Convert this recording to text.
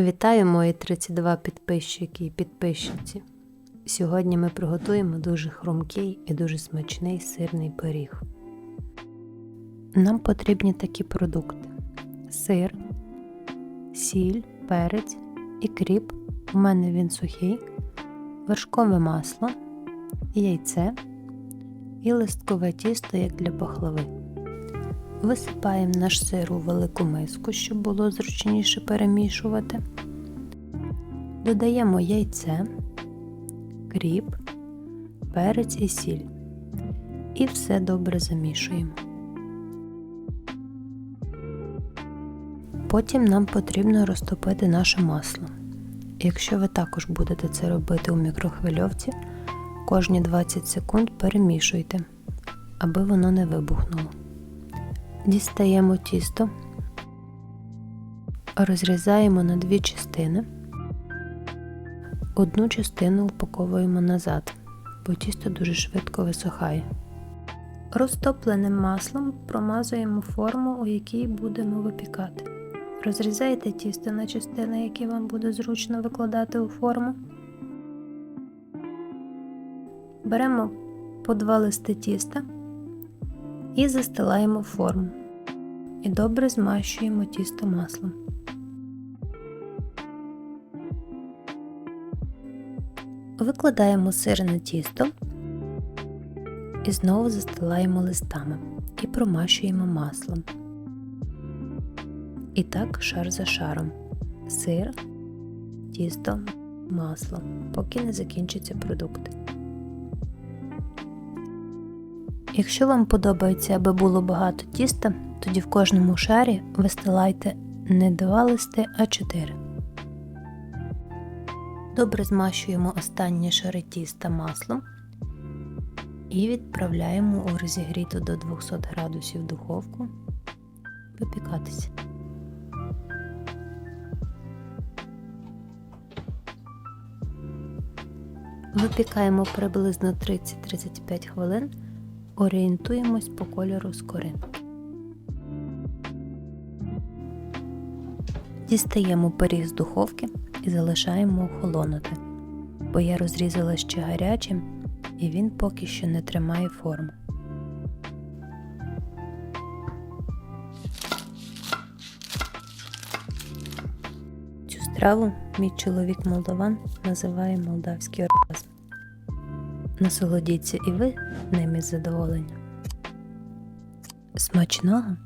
Вітаю мої 32 підписчики і підписчиці. Сьогодні ми приготуємо дуже хрумкий і дуже смачний сирний пиріг. Нам потрібні такі продукти: сир, сіль, перець і кріп. У мене він сухий, вершкове масло, яйце і листкове тісто, як для пахлави. Висипаємо наш сир у велику миску, щоб було зручніше перемішувати. Додаємо яйце, кріп, перець і сіль. І все добре замішуємо. Потім нам потрібно розтопити наше масло. Якщо ви також будете це робити у мікрохвильовці, кожні 20 секунд перемішуйте, аби воно не вибухнуло. Дістаємо тісто, розрізаємо на дві частини. Одну частину упаковуємо назад, бо тісто дуже швидко висохає. Розтопленим маслом промазуємо форму, у якій будемо випікати. Розрізайте тісто на частини, які вам буде зручно викладати у форму. Беремо по два листи тіста і застилаємо форму. І добре змащуємо тісто маслом. Викладаємо сир на тісто і знову застилаємо листами і промащуємо маслом. І так шар за шаром. Сир, тісто, масло, поки не закінчаться продукти. Якщо вам подобається, аби було багато тіста, тоді в кожному шарі вистилайте не 2 листи, а 4. Добре змащуємо останні шари тіста маслом і відправляємо у розігріту до 200 градусів духовку випікатися. Випікаємо приблизно 30-35 хвилин, орієнтуємось по кольору скоринки. Дістаємо пиріг з духовки і залишаємо охолонути, бо я розрізала ще гарячим і він поки що не тримає форму. Цю страву мій чоловік молдаван називає молдавський. Насолодіться і ви ними з задоволенням. Смачного!